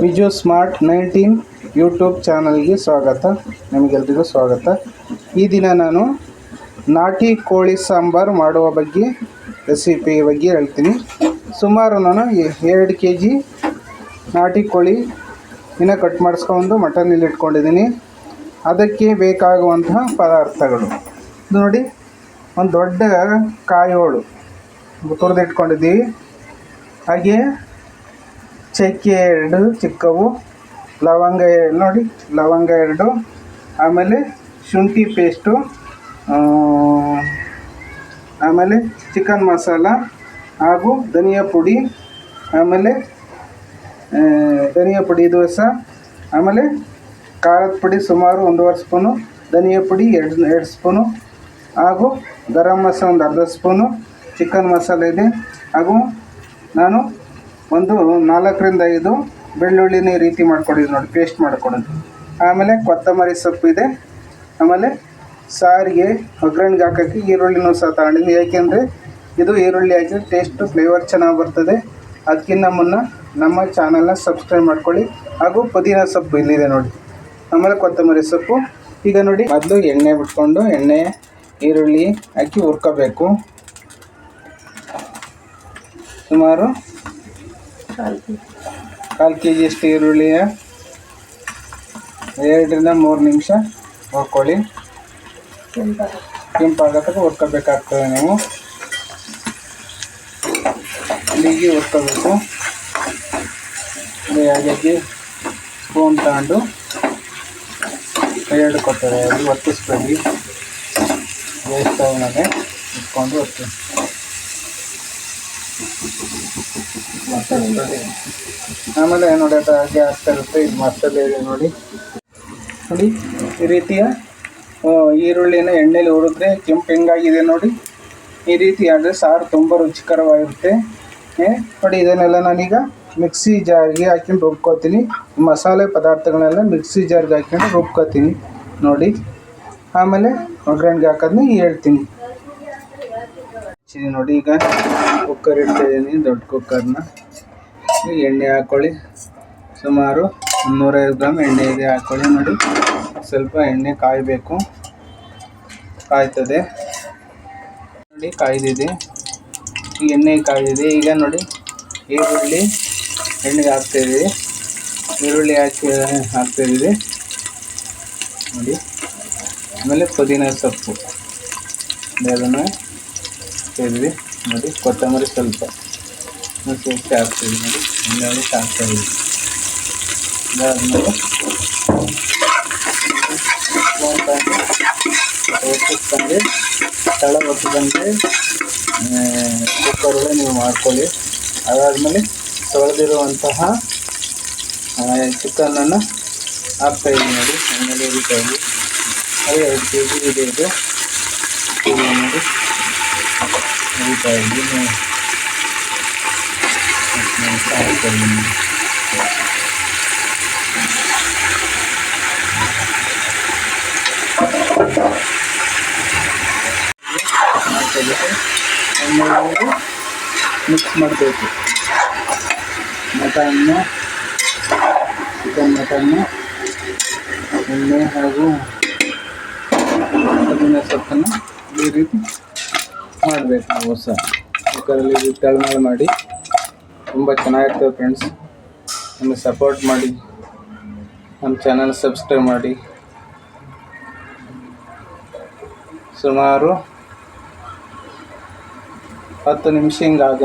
Viju smart nineteen YouTube ಚಾನಲ್ಗೆ ಸ್ವಾಗತ. ನಿಮಗೆಲ್ರಿಗೂ ಸ್ವಾಗತ. ಈ ದಿನ ನಾನು ನಾಟಿ ಕೋಳಿ ಸಾಂಬಾರು ಮಾಡುವ ಬಗ್ಗೆ, ರೆಸಿಪಿ ಬಗ್ಗೆ ಹೇಳ್ತೀನಿ. ಸುಮಾರು ನಾನು ಎರಡು ಕೆ ಜಿ ನಾಟಿ ಕೋಳಿ ಇನ್ನು ಕಟ್ ಮಾಡಿಸ್ಕೊಂಡು ಮಟನಲ್ಲಿ ಇಟ್ಕೊಂಡಿದ್ದೀನಿ. ಅದಕ್ಕೆ ಬೇಕಾಗುವಂತಹ ಪದಾರ್ಥಗಳು. ನೋಡಿ, ಒಂದು ದೊಡ್ಡ ಕಾಯೋಳು. ತುರಿದಿಟ್ಕೊಂಡಿದ್ದೀವಿ ಹಾಗೆಯೇ ಹಾಗೆ ಚಕ್ಕೆ ಎರಡು, ಚಿಕ್ಕವು, ಲವಂಗ ಎರಡು, ನೋಡಿ, ಲವಂಗ ಎರಡು, ಆಮೇಲೆ ಶುಂಠಿ ಪೇಸ್ಟು ಆಮೇಲೆ ಚಿಕನ್ ಮಸಾಲ ಹಾಗೂ ಧನಿಯಾ ಪುಡಿ, ಆಮೇಲೆ ಧನಿಯಾ ಪುಡಿ ದೋಸೆ, ಆಮೇಲೆ ಖಾರದ ಪುಡಿ ಸುಮಾರು ಒಂದೂವರೆ ಸ್ಪೂನು, ಧನಿಯಾ ಪುಡಿ ಎರಡು ಎರಡು ಸ್ಪೂನು, ಹಾಗೂ ಗರಂ ಮಸಾಲ ಒಂದು ಅರ್ಧ ಸ್ಪೂನು ಚಿಕನ್ ಮಸಾಲೆ ಇದೆ, ಹಾಗೂ ನಾನು ಒಂದು ನಾಲ್ಕರಿಂದ ಐದು ಬೆಳ್ಳುಳ್ಳಿನ ಈ ರೀತಿ ಮಾಡ್ಕೊಂಡಿದ್ದು ನೋಡಿ ಪೇಸ್ಟ್ ಮಾಡ್ಕೊಳೋದು ಆಮೇಲೆ ಕೊತ್ತಂಬರಿ ಸೊಪ್ಪು ಇದೆ. ಆಮೇಲೆ ಸಾರಿಗೆ, ಒಗ್ಗರಣೆಗೆ ಹಾಕೋಕ್ಕೆ ಈರುಳ್ಳಿನೂ ಸಹ ತಗೊಂಡಿದ್ದೀನಿ ಏಕೆಂದರೆ ಇದು ಈರುಳ್ಳಿ ಹಾಕಿದ್ರೆ ಟೇಸ್ಟು ಫ್ಲೇವರ್ ಚೆನ್ನಾಗಿ ಬರ್ತದೆ. ಅದಕ್ಕಿಂತ ಮುನ್ನ ನಮ್ಮ ಚಾನಲ್ನ ಸಬ್ಸ್ಕ್ರೈಬ್ ಮಾಡ್ಕೊಳ್ಳಿ. ಹಾಗೂ ಪುದೀನ ಸೊಪ್ಪು ಇಲ್ಲಿದೆ ನೋಡಿ. ಆಮೇಲೆ ಕೊತ್ತಂಬರಿ ಸೊಪ್ಪು. ಈಗ ನೋಡಿ, ಮೊದಲು ಎಣ್ಣೆ ಬಿಟ್ಕೊಂಡು ಎಣ್ಣೆ, ಈರುಳ್ಳಿ ಹಾಕಿ ಹುರ್ಕೋಬೇಕು. ಸುಮಾರು ಕಾಲು ಕೆ ಜಿ ಅಷ್ಟು ಈರುಳ್ಳಿಯ ಎರಡರಿಂದ ಮೂರು ನಿಮಿಷ ಹುರ್ಕೊಳ್ಳಿ ಕೆಂಪಾಗತ್ತಕ್ಕೆ ಹುರ್ಕೋಬೇಕಾಗ್ತದೆ ನೀವು. ಇಲ್ಲಿಗೆ ಹುರ್ಕೋಬೇಕು ಹಾಗಾಗಿ ಸ್ಪೂನ್ ತಗೊಂಡು ಎರಡು ಕೊಡ್ತಾರೆ. ಅದು ಒತ್ತಿಸ್ಬೇಡಿ ವೇಸ್ಟ್ ಮೇಲೆ ಇಟ್ಕೊಂಡು ಒತ್ತಿ. ಆಮೇಲೆ ನೋಡಿ ಅದು ಹಾಗೆ ಆಗ್ತಾ ಇರುತ್ತೆ. ಇದು ಮಸಾಲೆ ಇದೆ ನೋಡಿ. ನೋಡಿ, ಈ ರೀತಿಯ ಈರುಳ್ಳಿನ ಎಣ್ಣೆಲಿ ಹುರಿದ್ರೆ ಕೆಂಪು ಹೆಂಗಾಗಿದೆ ನೋಡಿ. ಈ ರೀತಿ ಆದರೆ ಸಾರು ತುಂಬ ರುಚಿಕರವಾಗಿರುತ್ತೆ. ನೋಡಿ, ಇದನ್ನೆಲ್ಲ ನಾನೀಗ ಮಿಕ್ಸಿ ಜಾರ್ಗೆ ಹಾಕೊಂಡು ರುಬ್ಕೋತೀನಿ. ಮಸಾಲೆ ಪದಾರ್ಥಗಳನ್ನೆಲ್ಲ ಮಿಕ್ಸಿ ಜಾರ್ಗೆ ಹಾಕೊಂಡು ರುಬ್ಕೋತೀನಿ ನೋಡಿ. ಆಮೇಲೆ ಒಗ್ಗರಣೆಗೆ ಹಾಕೋದನ್ನ ಹೇಳ್ತೀನಿ. ನೋಡಿ ಈಗ. ಕುಕ್ಕರ್ ಇಡ್ತಾಯಿದ್ದೀನಿ ದೊಡ್ಡ ಕುಕ್ಕರ್ನ ಎಣ್ಣೆ ಹಾಕ್ಕೊಳ್ಳಿ ಸುಮಾರು ಮುನ್ನೂರೈದು ಗ್ರಾಮ್ ಎಣ್ಣೆ ಇದೆ. ಹಾಕ್ಕೊಳ್ಳಿ ನೋಡಿ. ಸ್ವಲ್ಪ ಎಣ್ಣೆ ಕಾಯಬೇಕು. ಕಾಯ್ತದೆ. ನೋಡಿ, ಕಾಯ್ದಿದೆ. ಈ ಎಣ್ಣೆ ಕಾಯ್ದಿದೆ. ಈಗ ನೋಡಿ, ಈರುಳ್ಳಿ ಎಣ್ಣೆಗೆ ಹಾಕ್ತಾಯಿದ್ದೀವಿ ಈರುಳ್ಳಿ ಹಾಕಿ ಹಾಕ್ತಾಯಿದ್ದೀವಿ ನೋಡಿ. ಆಮೇಲೆ ಪುದೀನ ಸೊಪ್ಪು. ಅದನ್ನು ಹಾಕ್ತಾಯಿದ್ವಿ ನೋಡಿ, ಕೊತ್ತಂಬರಿ ಸ್ವಲ್ಪ. ಸೊಪ್ಪು ಹಾಕ್ತೀವಿ ನೋಡಿ ಎಣ್ಣೆ ಹಾಕ್ತಾಯಿದ್ವಿ ಅದಾದಮೇಲೆ ಒತ್ತಿಸ್ಕೊಂಡ್ರೆ ತಳ ಒತ್ತಿದಂಗೆ ಕುಕ್ಕರಲ್ಲಿ ನೀವು ಮಾಡ್ಕೊಳ್ಳಿ ಅದಾದಮೇಲೆ ತೊಳೆದಿರುವಂತಹ ಚಿಕನನ್ನು ಹಾಕ್ತಾಯಿದ್ದೀವಿ ನೋಡಿ ಎಣ್ಣೆಲಿ ಹುರಿತಾ ಇದ್ವಿ ಅದು ಎರಡು ಕೆ ಜಿ ಇದೆ ಇದು ಇದು ನೋಡಿ ಹುರಿತಾ ಇದ್ವಿ ನೀವು ಹಾಕ್ತಾಯಿದ್ದೀನಿ ಹಾಕ್ಬಿಟ್ಟು ಎಣ್ಣೆಯಲ್ಲಿ ಮಿಕ್ಸ್ ಮಾಡಬೇಕು. ಮಟನ್ನು ಚಿಕನ್ ಮಟನ್ನು ಎಣ್ಣೆ ಹಾಗೂ ಪುದೀನ ಸೊಪ್ಪನ್ನು ಈ ರೀತಿ ಮಾಡಬೇಕು ನಾವು ಸಹ ಕುಕ್ಕರಲ್ಲಿ ಈ ರೀತಿ ತಳಮಳ ಮಾಡಿ ತುಂಬ ಚೆನ್ನಾಗಿರ್ತದೆ ಫ್ರೆಂಡ್ಸ್ ನಮಗೆ ಸಪೋರ್ಟ್ ಮಾಡಿ ನಮ್ಮ ಚಾನಲ್ ಸಬ್ಸ್ಕ್ರೈಬ್ ಮಾಡಿ. ಸುಮಾರು ಹತ್ತು ನಿಮಿಷ ಹಿಂಗಾಗ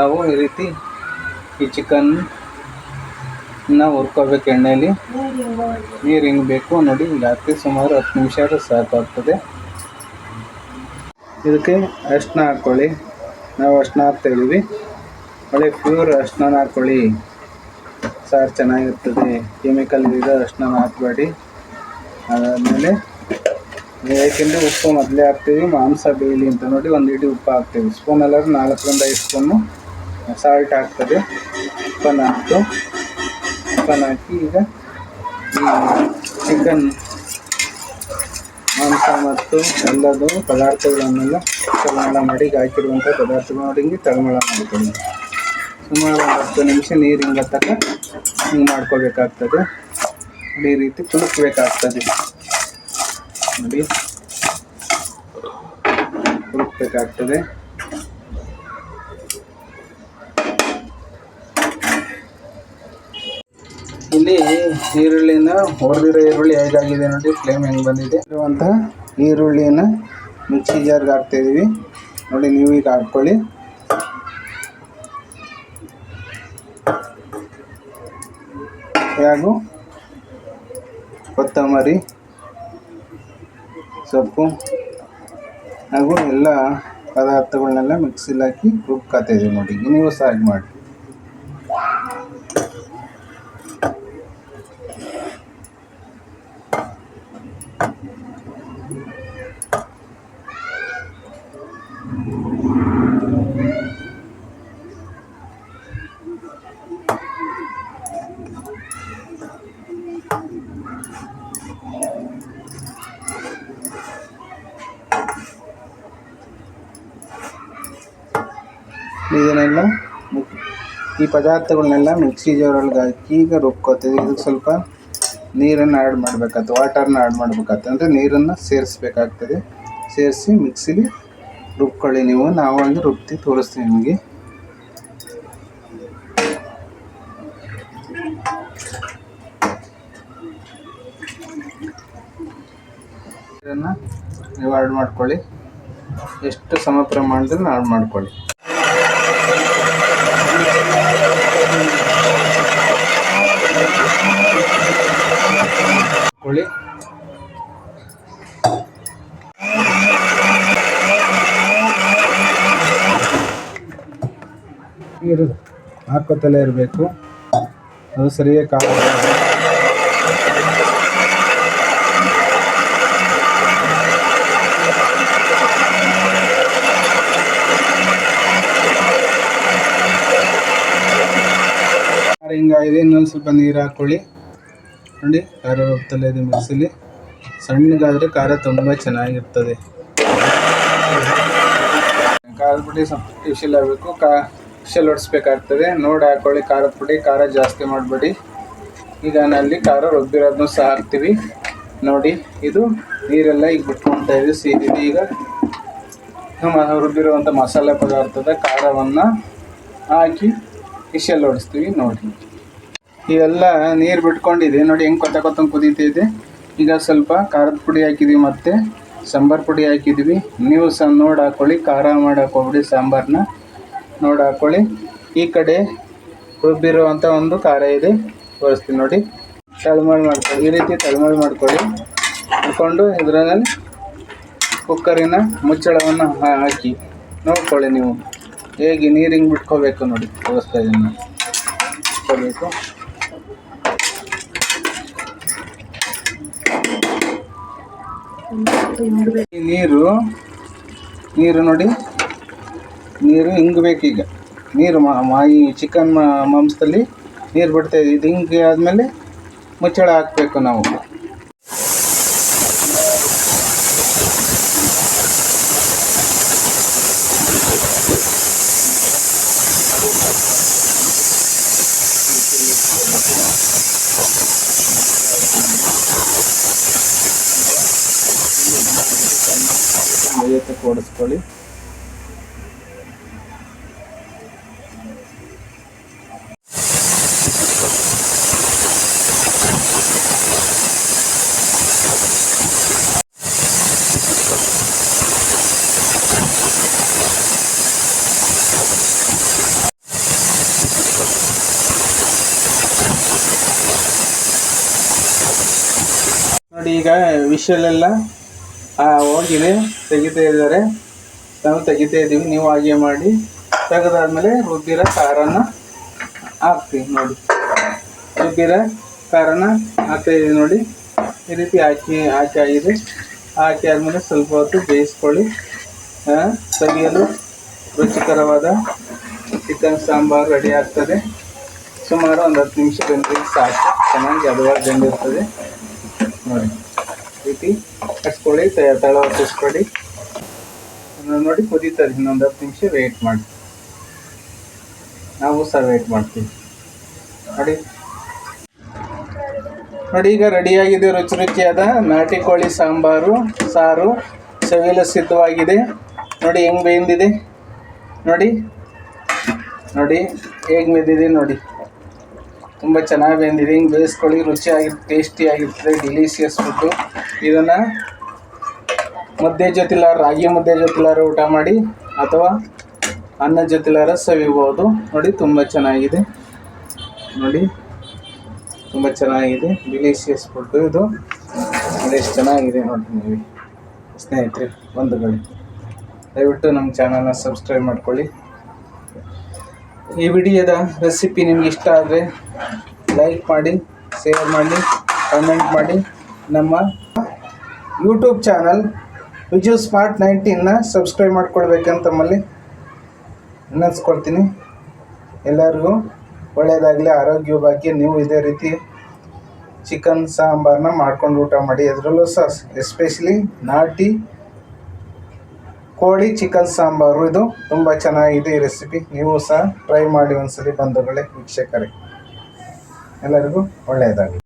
ನಾವು ಈ ರೀತಿ ಈ ಚಿಕನ್ ನಾವು ಹುರ್ಕೋಬೇಕು ಎಣ್ಣೆಯಲ್ಲಿ ನೀರು ಹಿಂಗೆ ಬೇಕು ನೋಡಿ ಹಾಕಿ ಸುಮಾರು ಹತ್ತು ನಿಮಿಷ ಆದರೂ ಸಾಕಾಗ್ತದೆ. ಇದಕ್ಕೆ ಅರಿಶಿನ ಹಾಕ್ಕೊಳ್ಳಿ ನಾವು ಅರಿಶಿನ ಹಾಕ್ತಾಯಿದ್ದೀವಿ ಒಳ್ಳೆ ಪ್ಯೂರ್ ಅರಿಶಿನ ಹಾಕೊಳ್ಳಿ. ಸಾರು ಚೆನ್ನಾಗಿರ್ತದೆ. ಕೆಮಿಕಲ್ ಇರೋ ಅರಿಶಿನ ಹಾಕಬೇಡಿ. ಅದಾದಮೇಲೆ ಏಕೆಂದರೆ ಉಪ್ಪು ಮೊದಲೇ ಹಾಕ್ತೀವಿ. ಮಾಂಸ ಬೇಯಲಿ ಅಂತ ನೋಡಿ ಒಂದು ಇಡೀ ಉಪ್ಪು ಹಾಕ್ತೀವಿ. ಸ್ಪೂನ್ ಎಲ್ಲರೂ ನಾಲ್ಕರಿಂದ ಐದು ಸ್ಪೂನು ಸಾಲ್ಟ್ ಹಾಕ್ತದೆ. ಉಪ್ಪನ್ನು ಹಾಕ್ತು ಉಪ್ಪನ್ನು ಹಾಕಿ ಈಗ ಚಿಕನ್ ಮಾಂಸ ಮತ್ತು ಎಲ್ಲದೂ ಪದಾರ್ಥಗಳನ್ನೆಲ್ಲ ತಳಮಳ ಮಾಡಿ ಹಾಕಿರುವಂಥ ಪದಾರ್ಥಗಳು ನೋಡಿ ಹಿಂಗೆ ತಳಮಳ ಮಾಡ್ಕೊಳ್ಳಿ ಸುಮಾರು ಒಂದು ಹತ್ತು ನಿಮಿಷ ನೀರು ಹಿಂಗೆ ತಕ್ಕ ಹಿಂಗೆ ಮಾಡ್ಕೋಬೇಕಾಗ್ತದೆ ಈ ರೀತಿ ಕುಲುಕ್ಬೇಕಾಗ್ತದೆ. ನೋಡಿ. ಕುಲುಕ್ಬೇಕಾಗ್ತದೆ. ಇಲ್ಲಿ ಈರುಳ್ಳಿನ ಹೊಡೆದಿರೋ ಈರುಳ್ಳಿ ಹೇಗಾಗಿದೆ ನೋಡಿ. ಫ್ಲೇಮ್ ಹೆಂಗೆ ಬಂದಿದೆ. ಇರುವಂತಹ ಈರುಳ್ಳಿನ ಮಿಕ್ಸಿ ಜಾರ್ಗೆ ಹಾಕ್ತಾ ಇದ್ದೀವಿ ನೋಡಿ ನೀವು ಈಗ ಹಾಕ್ಕೊಳ್ಳಿ. ಹಾಗೂ? ಕೊತ್ತಂಬರಿ ಸೊಪ್ಪು ಹಾಗೂ ಎಲ್ಲ ಪದಾರ್ಥಗಳನ್ನೆಲ್ಲ ಮಿಕ್ಸಿಲಿ ಹಾಕಿ ರುಬ್ಕೊತಾ ನೋಡಿ. ನೀವು ಸಹ ಹಾಗೆ ಮಾಡಿ. ಇದನ್ನೆಲ್ಲ ಈ ಪದಾರ್ಥಗಳನ್ನೆಲ್ಲ ಮಿಕ್ಸಿ ಜಾರೊಳಗೆ ಹಾಕಿ ಈಗ ರುಬ್ಕೋತೀವಿ. ಇದಕ್ಕೆ ಸ್ವಲ್ಪ ನೀರನ್ನು ಆ್ಯಡ್ ಮಾಡಬೇಕಾಗ್ತದೆ ವಾಟರ್ನ ಆ್ಯಡ್ ಮಾಡಬೇಕಾಗ್ತದೆ. ಅಂದರೆ ನೀರನ್ನು ಸೇರಿಸ್ಬೇಕಾಗ್ತದೆ. ಸೇರಿಸಿ ಮಿಕ್ಸಿಲಿ ರುಬ್ಕೊಳ್ಳಿ ನೀವು. ನಾವು ರುಬ್ಬಿ ತೋರಿಸ್ತೀವಿ ನಿಮಗೆ. ನೀರನ್ನು ನೀವು ಆ್ಯಡ್ ಮಾಡ್ಕೊಳ್ಳಿ. ಎಷ್ಟು ಸಮ ಪ್ರಮಾಣದಲ್ಲಿ ಆ್ಯಡ್ ಮಾಡ್ಕೊಳ್ಳಿ. ಕೊಳ್ಳಿ ನೀರು ಹಾಕೋತಲೇ ಇರಬೇಕು. ಅದು ಸರಿಯಾಗಿ ಕಾಲ ಹಿಂಗಾಗಿದೆ ಇನ್ನೊಂದು ಸ್ವಲ್ಪ ನೀರು ಹಾಕ್ಕೊಳ್ಳಿ ನೋಡಿ ಖಾರ ರೂಪದಲ್ಲಿ ಇದೆ ಮಿಕ್ಸಿಲಿ ಸಣ್ಣಗಾದರೆ ಖಾರ ತುಂಬ ಚೆನ್ನಾಗಿರ್ತದೆ. ಖಾರದ ಪುಡಿ ಸ್ವಲ್ಪ ಆಗಬೇಕು ಕಾ ವಿಶಲ್ ಹೊಡಿಸ್ಬೇಕಾಗ್ತದೆ ನೋಡಿ ಹಾಕ್ಕೊಳ್ಳಿ ಖಾರದ ಪುಡಿ ಖಾರ ಜಾಸ್ತಿ ಮಾಡಬೇಡಿ. ಈಗ ನಲ್ಲಿ ಖಾರ ರುಬ್ಬಿರೋದನ್ನು ಸಹ ಹಾಕ್ತೀವಿ. ನೋಡಿ, ಇದು ನೀರೆಲ್ಲ ಈಗ ಬಿಟ್ಕೊಳ್ತಾ ಇದೆ, ಸೀದಿದೆ. ಈಗ ರುಬ್ಬಿರುವಂಥ ಮಸಾಲೆ ಪದಾರ್ಥದ ಖಾರವನ್ನು ಹಾಕಿ ವಿಶಲ್ ಹೊಡಿಸ್ತೀವಿ ನೋಡಿ. ಇವೆಲ್ಲ ನೀರು ಬಿಟ್ಕೊಂಡಿದೆ. ನೋಡಿ ಹೆಂಗೆ ಕೊತ್ತ ಕೊತ್ತ ಕುದೀತಿದೆ ಈಗ ಸ್ವಲ್ಪ ಖಾರದ ಪುಡಿ ಹಾಕಿದ್ದೀವಿ ಮತ್ತು ಸಾಂಬಾರು ಪುಡಿ ಹಾಕಿದ್ವಿ. ನೀವು ಸಹ ನೋಡಿ ಹಾಕ್ಕೊಳ್ಳಿ ಖಾರ ಮಾಡಿ ಹಾಕೊಬಿಡಿ ಸಾಂಬಾರನ್ನ ನೋಡಿ ಹಾಕ್ಕೊಳ್ಳಿ ಈ ಕಡೆ ರುಬ್ಬಿರುವಂಥ ಒಂದು ಖಾರ ಇದೆ. ತೋರಿಸ್ತೀನಿ ನೋಡಿ. ತಳಮಳ್ ಮಾಡ್ಕೊಳ್ಳಿ ಈ ರೀತಿ ತಳಮಳ್ ಮಾಡ್ಕೊಳ್ಳಿ. ಹಾಕ್ಕೊಂಡು ಇದರಲ್ಲಿ ಕುಕ್ಕರಿನ ಮುಚ್ಚಳವನ್ನು ಹಾಕಿ. ನೋಡ್ಕೊಳ್ಳಿ ನೀವು. ಹೇಗೆ ನೀರು ಹಿಂಗೆ ಬಿಟ್ಕೋಬೇಕು ನೋಡಿ. ತೋರಿಸ್ತಾ ಇದನ್ನು ಬಿಟ್ಕೋಬೇಕು ನೀರು ನೀರು ನೋಡಿ. ನೀರು ಹಿಂಗಬೇಕೀಗ ನೀರು ಮಾ ಈ ಚಿಕನ್ ಮಾಂಸದಲ್ಲಿ ನೀರು ಬಿಡ್ತಾ ಇದೆ. ಇದು ಹಿಂಗೆ ಆದಮೇಲೆ ಮುಚ್ಚಳ ಹಾಕಬೇಕು ನಾವು. ಬೇಯಕ್ಕೆ ಓಡಿಸ್ಕೊಳ್ಳಿ ನೋಡಿ ಈಗ ವಿಷಲೆಲ್ಲ ಹೋಗಿದೆ ತೆಗಿತಾ ಇದ್ದಾರೆ. ನಾವು ತೆಗಿತಾ ಇದ್ದೀವಿ, ನೀವು ಹಾಗೆ ಮಾಡಿ. ತೆಗೆದಾದ್ಮೇಲೆ ರುಬ್ಬಿರೋ ಖಾರನ ಹಾಕ್ತೀವಿ ನೋಡಿ. ರುಬ್ಬಿರೋ ಖಾರನ ಹಾಕ್ತಾ ಇದ್ದೀವಿ ನೋಡಿ. ಈ ರೀತಿ ಹಾಕಿ ಹಾಕಿ ಆಗಿದೆ. ಹಾಕಿ ಆದಮೇಲೆ ಸ್ವಲ್ಪ ಹೊತ್ತು ಬೇಯಿಸ್ಕೊಳ್ಳಿ. ತೆಗೆಯಲು ರುಚಿಕರವಾದ ಚಿಕನ್ ಸಾಂಬಾರು ರೆಡಿ ಆಗ್ತದೆ. ಸುಮಾರು ಒಂದು ಹತ್ತು ನಿಮಿಷ ಬೆಂದ್ರೆ ಸಾಕು. ಚೆನ್ನಾಗಿ ಹದವಾಗಿ ಬಂದಿರ್ತದೆ. ನೋಡಿ. ರೀತಿ ಕಟ್ಸ್ಕೊಳ್ಳಿ ತಳ ನೋಡಿ ಕುದೀತದೆ ಇನ್ನೊಂದು ಹತ್ತು ನಿಮಿಷ ವೇಟ್ ಮಾಡಿ. ನಾವು ಸಹ ವೇಟ್ ಮಾಡ್ತೀವಿ. ನೋಡಿ. ನೋಡಿ, ಈಗ ರೆಡಿಯಾಗಿದೆ ರುಚಿ ರುಚಿಯಾದ ನಾಟಿ ಕೋಳಿ ಸಾಂಬಾರು, ಸಾರು ಸವಿಲ ಸಿದ್ಧವಾಗಿದೆ. ನೋಡಿ, ಹೆಂಗೆ ಬೆಂದಿದೆ. ನೋಡಿ. ನೋಡಿ, ಹೇಗೆ ಬೆಂದಿದೆ ನೋಡಿ. ತುಂಬ ಚೆನ್ನಾಗಿ ಬೆಂದಿದೆ ಹಿಂಗೆ ಬೇಯಿಸ್ಕೊಳ್ಳಿ, ರುಚಿಯಾಗಿ ಟೇಸ್ಟಿಯಾಗಿರ್ತದೆ ಡಿಲೀಷಿಯಸ್ ಫುಡ್ಡು ಇದನ್ನು ಮುದ್ದೆ ಜೊತೆಲಾರ, ರಾಗಿ ಮುದ್ದೆ ಜೊತೆಲಾರ ಊಟ ಮಾಡಿ ಅಥವಾ ಅನ್ನ ಜೊತೆಲಾರ ಸವಿಬೋದು. ನೋಡಿ, ತುಂಬ ಚೆನ್ನಾಗಿದೆ. ನೋಡಿ, ತುಂಬ ಚೆನ್ನಾಗಿದೆ. ಡಿಲೀಷಿಯಸ್ ಫುಡ್ಡು ಇದು. ಎಷ್ಟು ಚೆನ್ನಾಗಿದೆ ನೋಡಿ ನೀವು. ಸ್ನೇಹಿತರೆ, ಬಂಧುಗಳು, ದಯವಿಟ್ಟು ನಮ್ಮ ಚಾನಲ್ನ ಸಬ್ಸ್ಕ್ರೈಬ್ ಮಾಡ್ಕೊಳ್ಳಿ. ಈ ವಿಡಿಯೋದ ರೆಸಿಪಿ ನಿಮಗೆ ಇಷ್ಟ ಆದರೆ ಲೈಕ್ ಮಾಡಿ ಶೇರ್ ಮಾಡಿ ಕಮೆಂಟ್ ಮಾಡಿ ನಮ್ಮ ಯೂಟ್ಯೂಬ್ ಚಾನಲ್ ವಿಜು ಸ್ಮಾರ್ಟ್ ನೈನ್ಟೀನ್ನ ಸಬ್ಸ್ಕ್ರೈಬ್ ಮಾಡ್ಕೊಳ್ಬೇಕಂತ ನಮ್ಮಲ್ಲಿ ವಿನಂತಿಸ್ಕೊಳ್ತೀನಿ ಎಲ್ಲರಿಗೂ ಒಳ್ಳೆಯದಾಗಲಿ ಆರೋಗ್ಯ ಭಾಗ್ಯ. ನೀವು ಇದೇ ರೀತಿ ಚಿಕನ್ ಸಾಂಬಾರನ್ನ ಮಾಡ್ಕೊಂಡು ಊಟ ಮಾಡಿ. ಅದರಲ್ಲೂ ಸಹ ಎಸ್ಪೆಷಲಿ ನಾಟಿ ಕೋಳಿ ಚಿಕನ್ ಸಾಂಬಾರು ಇದು ತುಂಬ ಚೆನ್ನಾಗಿದೆ ಈ ರೆಸಿಪಿ ನೀವು ಸಹ ಟ್ರೈ ಮಾಡಿ ಒಂದ್ಸಲಿ ಬಂಧುಗಳೇ, ವೀಕ್ಷಕರೇ. ಎಲ್ಲರಿಗೂ ಒಳ್ಳೆಯದಾಗಲಿ.